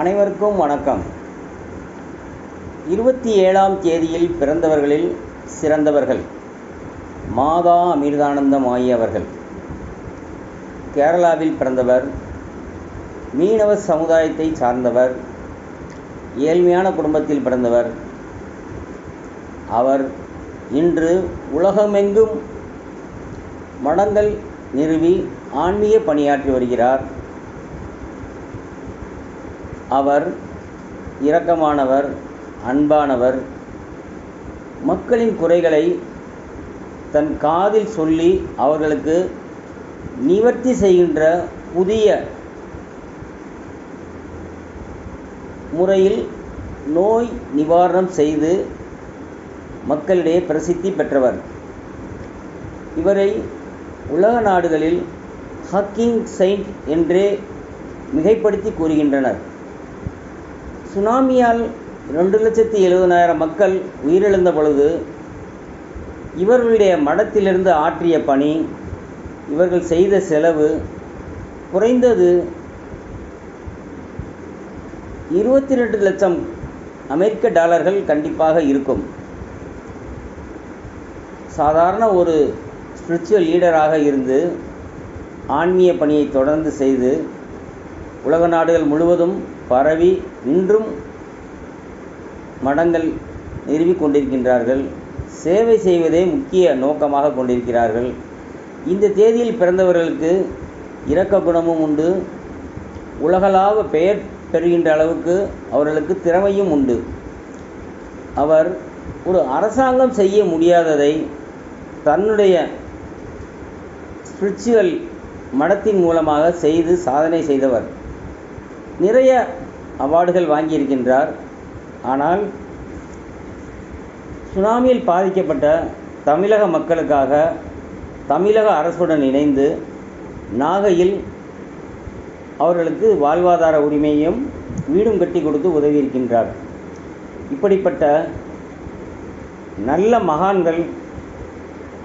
அனைவருக்கும் வணக்கம். இருபத்தி ஏழாம் தேதியில் பிறந்தவர்களில் சிறந்தவர்கள் மாதா அமிர்தானந்தம் ஆகியவர்கள் கேரளாவில் பிறந்தவர் மீனவ சமுதாயத்தை சார்ந்தவர் ஏழ்மையான குடும்பத்தில் பிறந்தவர். அவர் இன்று உலகமெங்கும் மடங்கள் நிறுவி ஆன்மீக பணியாற்றி வருகிறார். அவர் இரக்கமானவர் அன்பானவர். மக்களின் குறைகளை தன் காதில் சொல்லி அவர்களுக்கு நிவர்த்தி செய்கின்ற புதிய முறையில் நோய் நிவாரணம் செய்து மக்களிடையே பிரசித்தி பெற்றவர். இவரை உலக நாடுகளில் ஹக்கிங் செயின்ட் என்றே மிகைப்படுத்தி கூறுகின்றனர். சுனாமியால் ரெண்டு லட்சத்தி எழுபதாயிரம் மக்கள் உயிரிழந்த பொழுது இவர்களுடைய மடத்திலிருந்து ஆற்றிய பணி இவர்கள் செய்த செலவு குறைந்தது இருபத்தி ரெண்டு லட்சம் அமெரிக்க டாலர்கள் கண்டிப்பாக இருக்கும். சாதாரண ஒரு ஸ்பிரிச்சுவல் லீடராக இருந்து ஆன்மீக பணியை தொடர்ந்து செய்து உலக நாடுகள் முழுவதும் பரவி இன்றும் மடங்கள் நிறுவிக் கொண்டிருக்கின்றார்கள். சேவை செய்வதே முக்கிய நோக்கமாக கொண்டிருக்கிறார்கள். இந்த தேதியில் பிறந்தவர்களுக்கு இரக்க குணமும் உண்டு. உலகளாவ பெயர் பெறுகின்ற அளவுக்கு அவர்களுக்கு திறமையும் உண்டு. அவர் ஒரு அரசாங்கம் செய்ய முடியாததை தன்னுடைய ஸ்பிரிச்சுவல் மடத்தின் மூலமாக செய்து சாதனை செய்தவர். நிறைய அவார்டுகள் வாங்கியிருக்கின்றார். ஆனால் சுனாமியில் பாதிக்கப்பட்ட தமிழக மக்களுக்காக தமிழக அரசுடன் இணைந்து நாகையில் அவர்களுக்கு வாழ்வாதார உரிமையும் வீடும் கட்டி கொடுத்து உதவியிருக்கின்றார். இப்படிப்பட்ட நல்ல மகான்கள்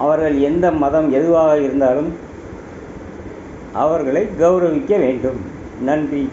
அவர்கள் எந்த மதம் எதுவாக இருந்தாலும் அவர்களை கௌரவிக்க வேண்டும். நன்றி.